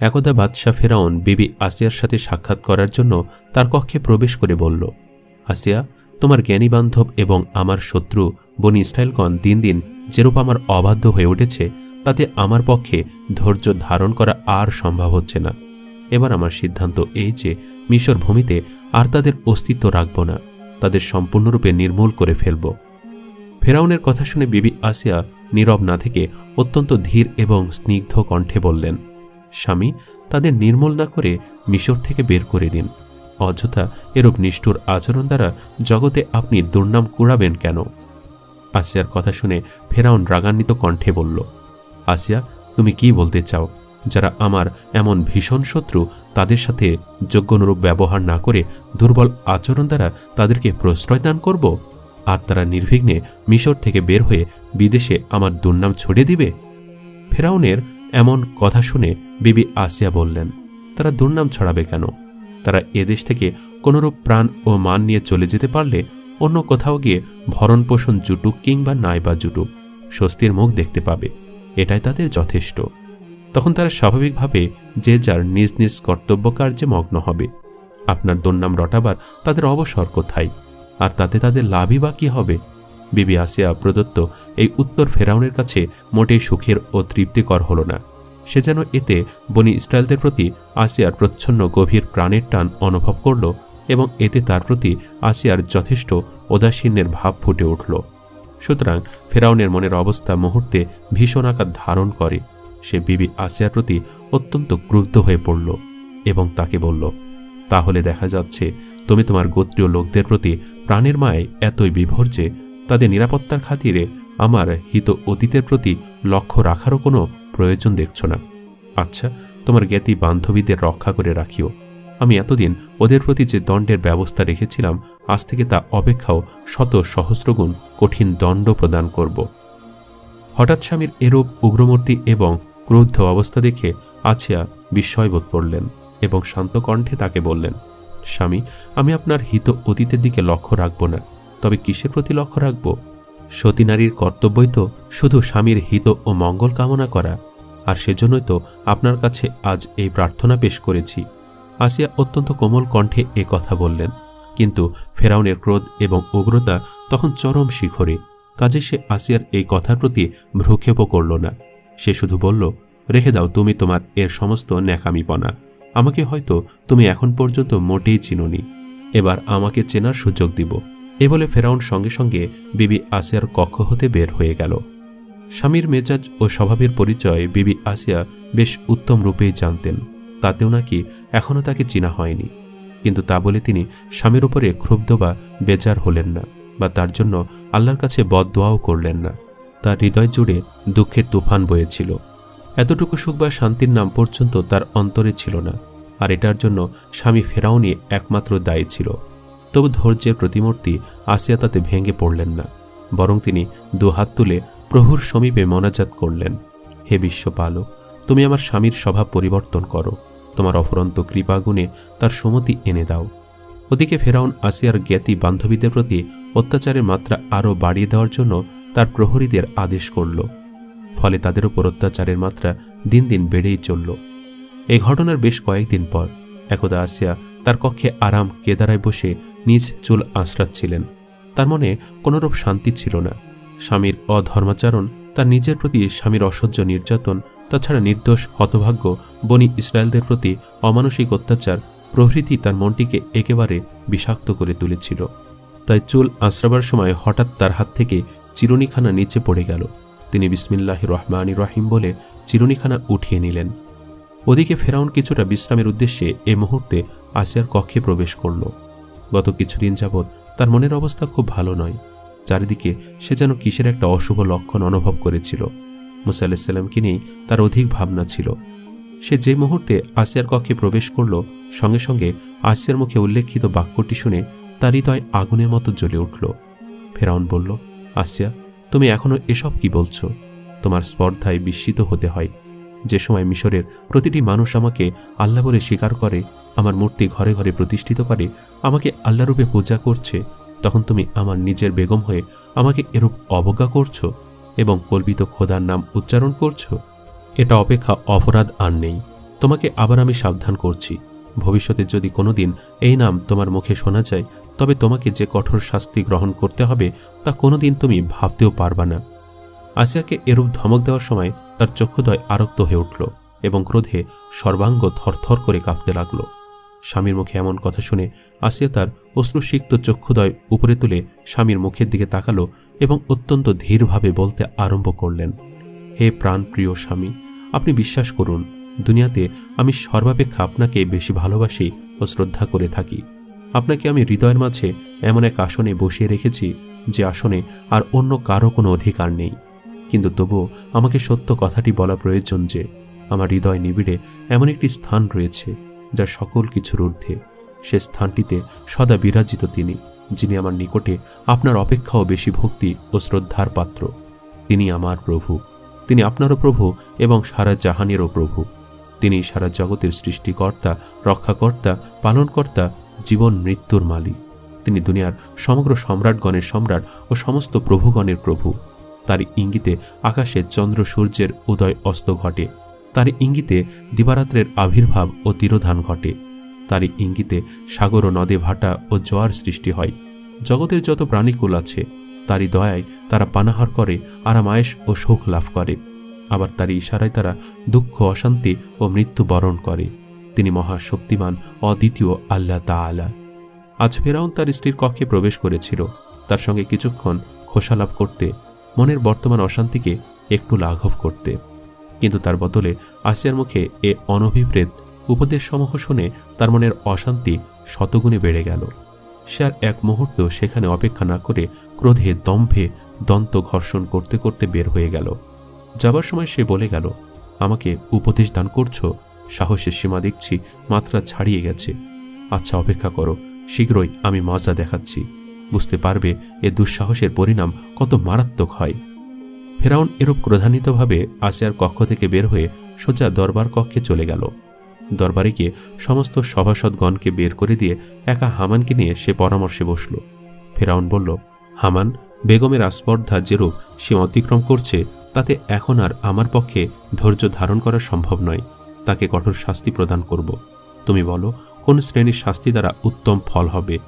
একদা বাদশাহ ফেরাউন বিবি আসিয়ার সাথে সাক্ষাৎ করার জন্য তার কক্ষে প্রবেশ করে বলল, আসিয়া, তোমার জ্ঞানী বান্ধব এবং আমার শত্রু বনি ইসরায়েলগণ দিন দিন যেরূপ আমার অবাধ্য হয়ে উঠেছে, তাতে আমার পক্ষে ধৈর্য ধারণ করা আর সম্ভব হচ্ছে না। এবার আমার সিদ্ধান্ত এই যে মিশর ভূমিতে আর তাদের অস্তিত্ব রাখব না, তাদের সম্পূর্ণরূপে নির্মূল করে ফেলব ফেরাউনের কথা শুনে বিবি আসিয়া নীরব না থেকে অত্যন্ত ধীর এবং স্নিগ্ধ কণ্ঠে বললেন স্বামী তাদের নির্মূল না করে মিশর থেকে বের করে দিন। অযথা এরূপ নিষ্ঠুর আচরণ দ্বারা জগতে আপনি দুর্নাম কুড়াবেন কেন? আসিয়ার কথা শুনে ফেরাউন রাগান্বিত কণ্ঠে বলল, আসিয়া, তুমি কি বলতে চাও? যারা আমার এমন ভীষণ শত্রু তাদের সাথে যোগ্যনুরূপ ব্যবহার না করে দুর্বল আচরণ দ্বারা তাদেরকে প্রশ্রয় দান করব? আর তারা নির্বিঘ্নে মিশর থেকে বের হয়ে বিদেশে আমার দুর্নাম ছড়িয়ে দিবে? ফেরাউনের এমন কথা শুনে বিবি আসিয়া বললেন, তারা দুর্নাম ছড়াবে কেন? তারা এদেশ থেকে কোনোরূপ প্রাণ ও মান নিয়ে চলে যেতে পারলে অন্য কোথাও গিয়ে ভরণ পোষণ জুটুক কিংবা নাই বা জুটুক, স্বস্তির মুখ দেখতে পাবে। এটাই তাদের যথেষ্ট। তখন তারা স্বাভাবিকভাবে যে যার নিজ নিজ কর্তব্য কার্যে মগ্ন হবে। আপনার দুর্নাম রটাবার তাদের অবসর কোথায়? আর তাতে তাদের লাভই বা কী হবে? বিবি আসিয়া প্রদত্ত এই উত্তর ফেরাউনের কাছে মোটেই সুখের ও তৃপ্তিকর হল না। সে যেন এতে বনি ইসরায়েলদের প্রতি আসিয়ার প্রচ্ছন্ন গভীর প্রাণের টান অনুভব করল এবং এতে তার প্রতি আসিয়ার যথেষ্ট উদাসীনের ভাব ফুটে উঠল। সুতরাং ফেরাউনের মনের অবস্থা মুহূর্তে ভীষণ আকার ধারণ করে। সে বিবি আসিয়ার প্রতি অত্যন্ত ক্রুদ্ধ হয়ে পড়ল এবং তাকে বলল, তাহলে দেখা যাচ্ছে তুমি তোমার গোত্রীয় লোকদের প্রতি প্রাণের মায় এতই বিভোর যে তাদের নিরাপত্তার খাতিরে আমার হিত অতীতের প্রতি লক্ষ্য রাখারও কোনো প্রয়োজন দেখছ না। আচ্ছা তোমার জ্ঞাতি বান্ধবীদের রক্ষা করে রাখিও। আমি এতদিন ওদের প্রতি যে দণ্ডের ব্যবস্থা রেখেছিলাম, আজ থেকে তা অপেক্ষাও শত সহস্রগুণ কঠিন দণ্ড প্রদান করব। হঠাৎ স্বামীর এরূপ উগ্রমূর্তি এবং ক্রুদ্ধ অবস্থা দেখে আছিয়া বিস্ময়বোধ করলেন এবং শান্ত কণ্ঠে তাকে বললেন, স্বামী, আমি আপনার হিত অতীতের দিকে লক্ষ্য রাখব না। তবে কিসের প্রতি লক্ষ্য রাখব? সতী নারীর কর্তব্যই তো শুধু স্বামীর হিত ও মঙ্গল কামনা করা, আর সেজন্যই তো আপনার কাছে আজ এই প্রার্থনা পেশ করেছি। আসিয়া অত্যন্ত কোমল কণ্ঠে এ কথা বললেন। কিন্তু ফেরাউনের ক্রোধ এবং উগ্রতা তখন চরম শিখরে, কাজে সে আসিয়ার এই কথার প্রতি ভ্রুক্ষেপও করল না। সে শুধু বলল, রেখে দাও, তুমি তোমার এর সমস্ত ন্যাকামিপনা। আমাকে হয়তো তুমি এখন পর্যন্ত মোটেই চিনোনি। এবার আমাকে চেনার সুযোগ দিব। এ বলে ফেরাউন সঙ্গে সঙ্গে বিবি আসিয়ার কক্ষ হতে বের হয়ে গেল। স্বামীর মেজাজ ও স্বভাবের পরিচয় বিবি আসিয়া বেশ উত্তম রূপেই জানতেন। তাতেও নাকি এখনও তাকে চিনা হয়নি। কিন্তু তা বলে তিনি স্বামীর উপরে ক্ষুব্ধ বা বেজার হলেন না বা তার জন্য আল্লাহর কাছে বদদোয়াও করলেন না। তার হৃদয় জুড়ে দুঃখের তুফান বয়েছিল। এতটুকু সুখ বা শান্তির নাম পর্যন্ত তার অন্তরে ছিল না। আর এটার জন্য স্বামী ফেরাউনি একমাত্র দায়ী ছিল। তবু ধৈর্যের প্রতিমূর্তি আসিয়া তাতে ভেঙে পড়লেন না, বরং তিনি দুহাত তুলে প্রভুর সমীপে মনাজাত করলেন, হে বিশ্বপালক, তুমি আমার স্বামীর স্বভাব পরিবর্তন করো, তোমার অফরন্ত কৃপাগুণে তার সুমতি এনে দাও। ওদিকে ফেরাউন আসিয়ার জ্ঞাতি বান্ধবীদের প্রতি অত্যাচারের মাত্রা আরও বাড়িয়ে দেওয়ার জন্য তার প্রহরীদের আদেশ করল, ফলে তাদের উপর অত্যাচারের মাত্রা দিন দিন বেড়েই চলল। এই ঘটনার বেশ কয়েকদিন পর একদা আসিয়া তার কক্ষে আরাম কেদারায় বসে নিজ চুল আঁচড়াচ্ছিলেন। তার মনে কোনোরূপ শান্তি ছিল না। স্বামীর অধর্মাচরণ, তার নিজের প্রতি স্বামীর অসহ্য নির্যাতন, তাছাড়া নির্দোষ, হতভাগ্য বনি ইসরায়েলদের প্রতি অমানসিক অত্যাচার, প্রভৃতি তার মনটিকে একেবারে বিষাক্ত করে তুলেছিল। তাই চুল আশ্রাবার সময় হঠাৎ তার হাত থেকে চিরুনিখানা নিচে পড়ে গেল। তিনি বিসমিল্লাহ রহমানি রহিম বলে চিরুনিখানা উঠিয়ে নিলেন। ওদিকে ফেরাউন কিছুটা বিশ্রামের উদ্দেশ্যে এ মুহূর্তে আসিয়ার কক্ষে প্রবেশ করল। গত কিছুদিন যাবৎ তার মনের অবস্থা খুব ভালো নয়। চারিদিকে সে যেন কিসের একটা অশুভ লক্ষণ অনুভব করেছিল। মুসা আলাহিসাল্লামকে নিয়েই তার অধিক ভাবনা ছিল। সে যে মুহূর্তে আসিয়ার কক্ষে প্রবেশ করল, সঙ্গে সঙ্গে আসিয়ার মুখে উল্লেখিত বাক্যটি শুনে তার হৃদয় আগুনের মতো জ্বলে উঠল। ফেরাউন বলল, আসিয়া, তুমি এখনও এসব কি বলছো? তোমার স্পর্ধায় বিস্মিত হতে হয়। যে সময় মিশরের প্রতিটি মানুষ আমাকে আল্লাহ বলে স্বীকার করে আমার মূর্তি ঘরে ঘরে প্রতিষ্ঠিত করে আমাকে আল্লাহরূপে পূজা করছে, তখন তুমি আমার নিজের বেগম হয়ে আমাকে এরূপ অবজ্ঞা করছ এবং কল্পিত খোদার নাম উচ্চারণ করছ? এটা অপেক্ষা অপরাধ আর নেই। তোমাকে আবার আমি সাবধান করছি। ভবিষ্যতে যদি কোনোদিন এই নাম তোমার মুখে শোনা যায়, তবে তোমাকে যে কঠোর শাস্তি গ্রহণ করতে হবে, তা কোনোদিন তুমি ভাবতেও পারবা না। আসিয়াকে এরূপ ধমক দেওয়ার সময় তার চক্ষুদয় আরক্ত হয়ে উঠল এবং ক্রোধে সর্বাঙ্গ থরথর করে কাঁপতে লাগল। স্বামীর মুখে এমন কথা শুনে আসিয়া তার অশ্রুসিক্ত চক্ষুদয় উপরে তুলে স্বামীর মুখের দিকে তাকালো এবং অত্যন্ত ধীরভাবে বলতে আরম্ভ করলেন, হে প্রাণপ্রিয় স্বামী, আপনি বিশ্বাস করুন, দুনিয়াতে আমি সর্বাপেক্ষা আপনাকে বেশি ভালোবাসি ও শ্রদ্ধা করে থাকি। আপনাকে আমি হৃদয়ের মাঝে এমন এক আসনে বসিয়ে রেখেছি যে আসনে আর অন্য কারও কোনো অধিকার নেই। কিন্তু তবুও আমাকে সত্য কথাটি বলা প্রয়োজন যে, আমার হৃদয় নিবিড়ে এমন একটি স্থান রয়েছে যা সকল কিছুর ঊর্ধ্বে। সে স্থানটিতে সদা বিরাজিত তিনি, যিনি আমার নিকটে আপনার অপেক্ষাও বেশি ভক্তি ও শ্রদ্ধার পাত্র। তিনি আমার প্রভু। তিনি আপনারও প্রভু এবং সারা জাহানেরও প্রভু। তিনি সারা জগতের সৃষ্টিকর্তা, রক্ষাকর্তা, পালনকর্তা, জীবন মৃত্যুর মালিক। তিনি দুনিয়ার সমগ্র সম্রাটগণের সম্রাট ও সমস্ত প্রভুগণের প্রভু। তার ইঙ্গিতে আকাশে চন্দ্র সূর্যের উদয় অস্ত ঘটে। তার ইঙ্গিতে দিবারাত্রের আবির্ভাব ও তিরোধান ঘটে। তার ইঙ্গিতে সাগর ও নদে ভাটা ও জোয়ার সৃষ্টি হয়। জগতের যত প্রাণীকুল আছে, তারই দয়ায় তারা পানাহার করে, আরামায়েশ ও সুখ লাভ করে। আবার তার ইশারায় তারা দুঃখ, অশান্তি ও মৃত্যু বরণ করে। তিনি মহাশক্তিমান, অদ্বিতীয় আল্লাহ তাআলা। আজ ফেরাউন তার স্ত্রীর কক্ষে প্রবেশ করেছিল। তার সঙ্গে কিছুক্ষণ খোসালাভ করতে, মনের বর্তমান অশান্তিকে একটু লাঘব করতে। কিন্তু তার বদলে আসিয়ার মুখে এ অনভিপ্রেত উপদেশসমূহ শুনে তার মনের অশান্তি শতগুণে বেড়ে গেল। সে আর এক মুহূর্ত সেখানে অপেক্ষা না করে ক্রোধে দম্ভে দন্ত ঘর্ষণ করতে করতে বের হয়ে গেল। যাবার সময় সে বলে গেল, আমাকে উপদেশ দান করছ? সাহসের সীমা দেখছি, মাত্রা ছাড়িয়ে গেছে। আচ্ছা অপেক্ষা করো, শীঘ্রই আমি মজা দেখাচ্ছি। বুঝতে পারবে এ দুঃসাহসের পরিণাম কত মারাত্মক হয়। ফেরাউন এরূপ ক্রধান্বিতভাবে আসিয়ার কক্ষ থেকে বের হয়ে সোজা দরবার কক্ষে চলে গেল। দরবারে গিয়ে সমস্ত সভাসদগণকে বের করে দিয়ে একা হামানকে নিয়ে সে পরামর্শে বসল। ফেরাউন বলল, হামান, বেগমের আস্পর্ধা যেরূপ সে অতিক্রম করছে, তাতে এখন আর আমার পক্ষে ধৈর্য ধারণ করা সম্ভব নয়। তাকে কঠোর শাস্তি প্রদান করব। তুমি বলো, কোন শ্রেণির শাস্তি দ্বারা উত্তম ফল হবে?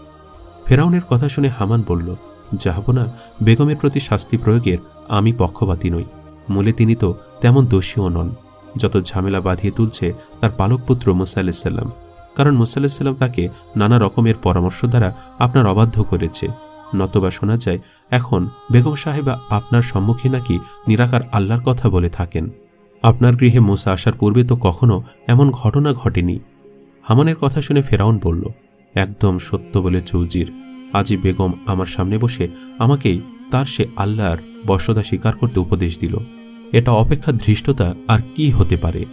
ফেরাউনের কথা শুনে হামান বলল যাহব না বেগমের প্রতি শাস্তি প্রয়োগের আমি পক্ষপাতী নই। মূলে তিনি তো তেমন দোষীও নন। যত ঝামেলা বাঁধিয়ে তুলছে তার পালক পুত্র মুসা কারণ মুসাইলিসাল্লাম তাকে নানা রকমের পরামর্শ দ্বারা আপনার অবাধ্য করেছে। নতবা শোনা যায়, এখন বেগম সাহেবা আপনার সম্মুখে নাকি নিরাকার আল্লাহর কথা বলে থাকেন। আপনার গৃহে মোসা আসার পূর্বে তো কখনো এমন ঘটনা ঘটেনি। হামানের কথা শুনে ফেরাউন বলল, একদম সত্য বলে চৌজির আজি বেগম আমার সামনে বসে আমাকেই তার সে আল্লাহর বর্ষতা স্বীকার করতে উপদেশ দিল। এটা অপেক্ষা ধৃষ্টতা আর কি হতে পারে?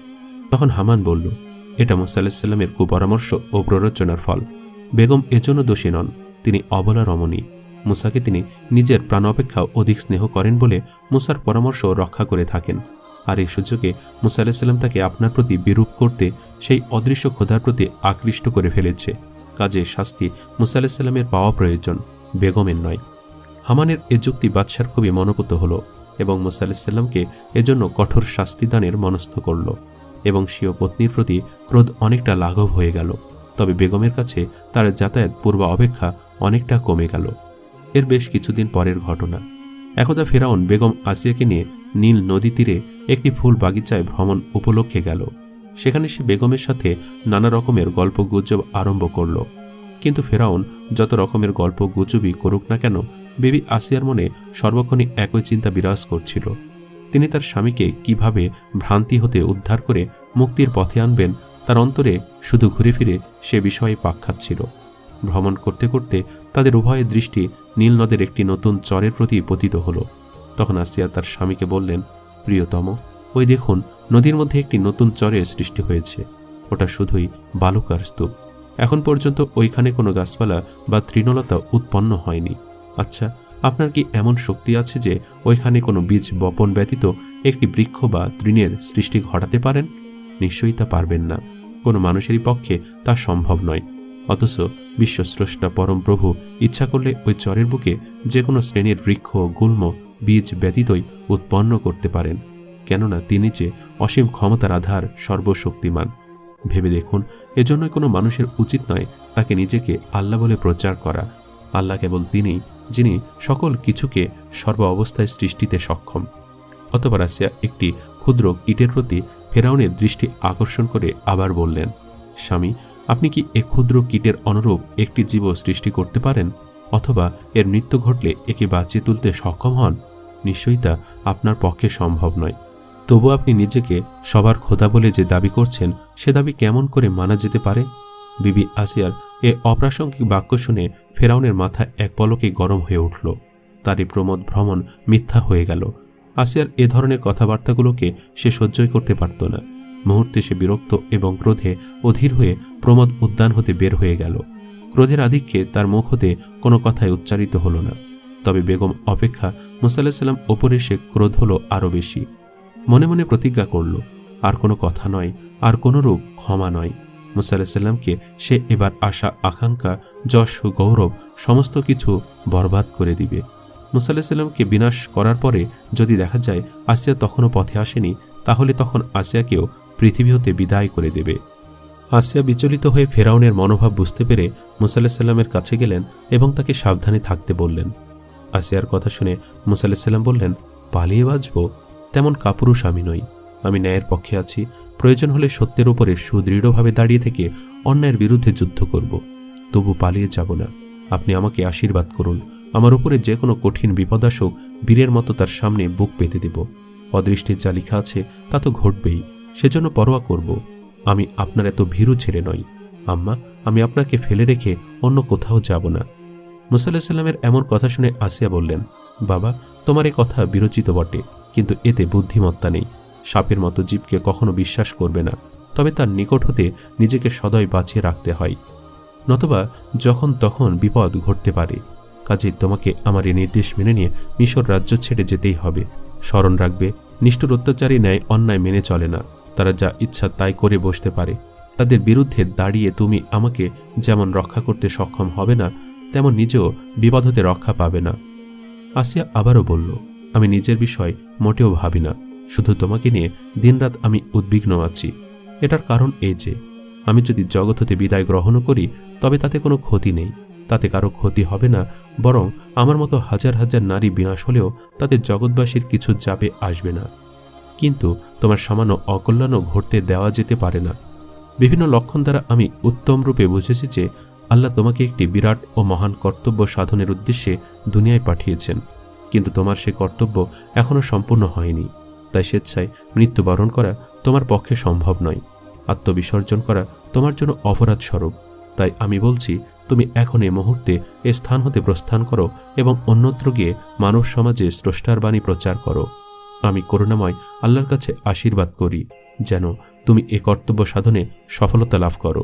তখন হামান বলল, এটা মুসা আলাহিসাল্লামের কুপরামর্শ ও প্ররোচনার ফল। বেগম এজন্য দোষী নন, তিনি অবলা রমণী। মুসাকে তিনি নিজের প্রাণ অপেক্ষা অধিক স্নেহ করেন বলে মুসার পরামর্শ রক্ষা করে থাকেন। আর এই সুযোগে মুসা আলাহিসাল্লাম তাকে আপনার প্রতি বিরূপ করতে, সেই অদৃশ্য খোদার প্রতি আকৃষ্ট করে ফেলেছে। কাজে শাস্তি মুসা আলাহিসাল্লামের পাওয়া প্রয়োজন, বেগমের নয়। হামানের এ যুক্তি বাদশার খুবই মনোপুত হল এবং মুসা আলাহিসাল্লামকে এজন্য কঠোর শাস্তিদানের মনস্থ করল এবং স্বীয় পত্নীর প্রতি ক্রোধ অনেকটা লাঘব হয়ে গেল। তবে বেগমের কাছে তার যাতায়াত পূর্ব অপেক্ষা অনেকটা কমে গেল। এর বেশ কিছুদিন পরের ঘটনা। একদা ফেরাউন বেগম আসিয়াকে নিয়ে নীল নদী তীরে একটি ফুল বাগিচায় ভ্রমণ উপলক্ষে গেল। সেখানে সে বেগমের সাথে নানা রকমের গল্প গুজব আরম্ভ করল। কিন্তু ফেরাউন যত রকমের গল্প গুজবই করুক না কেন, বেবি আসিয়ার মনে সর্বক্ষণই একই চিন্তা বিরাজ করছিল। তিনি তার স্বামীকে কীভাবে ভ্রান্তি হতে উদ্ধার করে মুক্তির পথে আনবেন, তার অন্তরে শুধু ঘুরে ফিরে সে বিষয়ে পাক খাচ্ছিল ভ্রমণ করতে করতে তাদের উভয়ের দৃষ্টি নীল নদের একটি নতুন চরের প্রতি পতিত হল। তখন আসিয়া তার স্বামীকে বললেন, প্রিয়তম ওই দেখুন, নদীর মধ্যে একটি নতুন চরের সৃষ্টি হয়েছে। ওটা শুধুই বালুকার স্তূপ। এখন পর্যন্ত ওইখানে কোনো গাছপালা বা তৃণলতা উৎপন্ন হয়নি। আচ্ছা আপনার কি এমন শক্তি আছে যে ওইখানে কোনো বীজ বপন ব্যতীত একটি বৃক্ষ বা তৃণের সৃষ্টি ঘটাতে পারেন? নিশ্চয়ই তা পারবেন না। কোনো মানুষেরই পক্ষে তা সম্ভব নয়। অথচ বিশ্বস্রষ্টা পরম প্রভু ইচ্ছা করলে ওই চরের বুকে যে কোনো শ্রেণির বৃক্ষ, গুল্ম, বীজ ব্যতীতই উৎপন্ন করতে পারেন। কেননা তিনি যে অসীম ক্ষমতার আধার সর্বশক্তিমান। ভেবে দেখুন, এজন্যই কোনো মানুষের উচিত নয় তাকে নিজেকে আল্লাহ বলে প্রচার করা। আল্লাহ কেবল তিনি, যিনি সকল কিছুকে সর্ব অবস্থায় সৃষ্টিতে সক্ষম। অতবার আসিয়া একটি ক্ষুদ্র ইটের প্রতি ফেরাউনের দৃষ্টি আকর্ষণ করে আবার বললেন, স্বামী, আপনি কি এ ক্ষুদ্র কীটের অনুরূপ একটি জীব সৃষ্টি করতে পারেন? অথবা এর মৃত্যু ঘটলে একে বাঁচিয়ে তুলতে সক্ষম হন? নিশ্চয়ই তা আপনার পক্ষে সম্ভব নয়। তবু আপনি নিজেকে সবার খোদা বলে যে দাবি করছেন, সে দাবি কেমন করে মানা যেতে পারে? বিবি আসিয়ার এ অপ্রাসঙ্গিক বাক্য শুনে ফেরাউনের মাথা এক পলকে গরম হয়ে উঠল। তারই প্রমোদ ভ্রমণ মিথ্যা হয়ে গেল। আসিয়ার এ ধরনের কথাবার্তাগুলোকে সে সহ্যই করতে পারত না। মুহূর্তে সে বিরক্ত এবং ক্রোধে অধীর হয়ে প্রমোদ উদ্যান হতে বের হয়ে গেল। ক্রোধের আধিক্যে তার মুখ হতে কোনো কথাই উচ্চারিত হল না। তবে বেগম অপেক্ষা মুসাল্লাহ সাল্লাম ওপরে সে ক্রোধ হলো আরও বেশি। মনে মনে প্রতিজ্ঞা করল, আর কোনো কথা নয়, আর কোনো রূপ ক্ষমা নয়। মুসাল্লাহ সাল্লামকে সে এবার আশা, আকাঙ্ক্ষা, যশ, গৌরব সমস্ত কিছু বরবাদ করে দিবে। মুসাল্লাহ সাল্লামকে বিনাশ করার পরে যদি দেখা যায় আসিয়া তখনও পথে আসেনি, তাহলে তখন আসিয়াকেও পৃথিবী হতে বিদায় করে দেবে। আসিয়া বিচলিত হয়ে ফেরাউনের মনোভাব বুঝতে পেরে মুসাল্লাহ সাল্লামের কাছে গেলেন এবং তাকে সাবধানে থাকতে বললেন। আসিয়ার কথা শুনে মুসাল্লাহ সাল্লাম বললেন, পালিয়ে বাঁচব? তেমন কাপুরুষ আমি নই। আমি ন্যায়ের পক্ষে আছি। প্রয়োজন হলে সত্যের উপরে সুদৃঢ়ভাবে দাঁড়িয়ে থেকে অন্যায়ের বিরুদ্ধে যুদ্ধ করব। তবু পালিয়ে যাব না। আপনি আমাকে আশীর্বাদ করুন। আমার উপরে যে কোনো কঠিন বিপদ আসুক, বীরের মতো তার সামনে বুক পেতে দেব। অদৃষ্টির যা লেখা আছে, তা তো ঘটবেই। সেজন্য পরোয়া করব। আমি আপনার এত ভীরু ছেড়ে নই। আম্মা, আমি আপনাকে ফেলে রেখে অন্য কোথাও যাব না। মুসাল্লাহ সাল্লামের এমন কথা শুনে আসিয়া বললেন, বাবা, তোমার এ কথা বিরচিত বটে। কিন্তু এতে বুদ্ধিমত্তা নেই। সাপের মতো জীবকে কখনো বিশ্বাস করবে না, তবে তার নিকট হতে নিজেকে সদয় বাঁচিয়ে রাখতে হয়। নতবা যখন তখন বিপদ ঘটতে পারে। কাজে তোমাকে আমার এই নির্দেশ মেনে নিয়ে মিশর রাজ্য ছেড়ে যেতেই হবে। স্মরণ রাখবে, নিষ্ঠুর অত্যাচারী ন্যায় অন্যায় মেনে চলে না। তারা যা ইচ্ছা তাই করে বসতে পারে। তাদের বিরুদ্ধে দাঁড়িয়ে তুমি আমাকে যেমন রক্ষা করতে সক্ষম হবে না, তেমন নিজেও বিপদ হতে রক্ষা পাবে না। আসিয়া আবারও বলল আমি নিজের বিষয় মোটেও ভাবি না। শুধু তোমাকে নিয়ে দিনরাত আমি উদ্বিগ্ন আছি। এটার কারণ এই যে, আমি যদি জগৎ হতে বিদায় গ্রহণও করি, তবে তাতে কোনো ক্ষতি নেই। তাতে কারও ক্ষতি হবে না, বরং আমার মতো হাজার হাজার নারী বিনাশ হলেও তাতে জগৎবাসীর কিছু যাবে আসবে না। কিন্তু তোমার সামান্য অকল্যাণও ঘটতে দেওয়া যেতে পারে না। বিভিন্ন লক্ষণ দ্বারা আমি উত্তম রূপে বুঝেছি যে, আল্লাহ তোমাকে একটি বিরাট ও মহান কর্তব্য সাধনের উদ্দেশ্যে দুনিয়ায় পাঠিয়েছেন। কিন্তু তোমার সে কর্তব্য এখনও সম্পূর্ণ হয়নি। তাই স্বেচ্ছায় মৃত্যুবরণ করা তোমার পক্ষে সম্ভব নয়। আত্মবিসর্জন করা তোমার জন্য অপরাধ স্বরূপ। তাই আমি বলছি, তুমি এখন এ মুহূর্তে এ স্থান হতে প্রস্থান করো এবং অন্যত্র গিয়ে মানব সমাজে স্রষ্টার বাণী প্রচার করো। আমি করুণাময় আল্লাহর কাছে আশীর্বাদ করি, যেন তুমি এ কর্তব্য সাধনে সফলতা লাভ করো।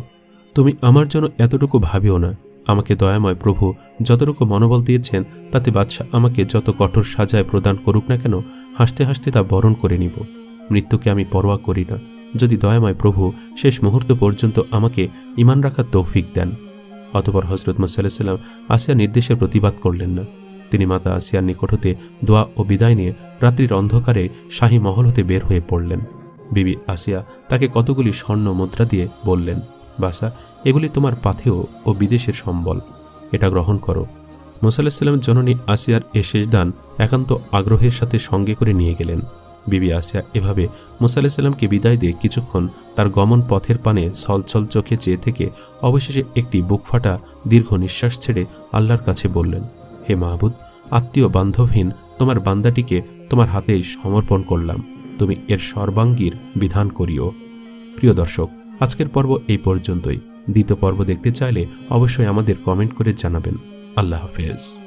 তুমি আমার জন্য এতটুকু ভাবিও না আমাকে দয়াময় প্রভু, যতটুকু মনোবল দিয়েছেন, তাতে বাদশাহ আমাকে যত কঠোর সাজায় প্রদান করুক না কেন, হাসতে হাসতে তা বরণ করে নিব। মৃত্যুকে আমি পরোয়া করি না। যদি দয়াময় প্রভু শেষ মুহূর্ত পর্যন্ত আমাকে ইমান রাখার তৌফিক দেন। অতপর হজরত মুসাল্লাহ সাল্লাম আসিয়া নির্দেশের প্রতিবাদ করলেন না। তিনি মাতা আসিয়ার নিকট হতে দোয়া ও বিদায় নিয়ে রাত্রির অন্ধকারে শাহী মহল হতে বের হয়ে পড়লেন। বিবি আসিয়া তাকে কতগুলি স্বর্ণ মুদ্রা দিয়ে বললেন বাসা এগুলি তোমার পাথেও ও বিদেশের সম্বল। এটা গ্রহণ করো। মুসাল্লাহ জননী আসিয়ার এ শেষ দান একান্ত আগ্রহের সাথে সঙ্গে করে নিয়ে গেলেন। বিবি আসিয়া এভাবে মুসাল্লাহ সাল্লামকে বিদায় দিয়ে কিছুক্ষণ তার গমন পথের পানে ছলছল চোখে চেয়ে থেকে অবশেষে একটি বুক ফাটা দীর্ঘ নিঃশ্বাস ছেড়ে আল্লাহর কাছে বললেন, হে মাহবুদ, আত্মীয় বান্ধবহীন তোমার বান্দাটিকে তোমার হাতে সমর্পণ করলাম। তুমি এর সর্বাঙ্গীর বিধান করিও। প্রিয় দর্শক, আজকের পর্ব এই পর্যন্তই। দ্বিতীয় পর্ব দেখতে চাইলে অবশ্যই আমাদের কমেন্ট করে জানাবেন। আল্লাহ হাফেজ।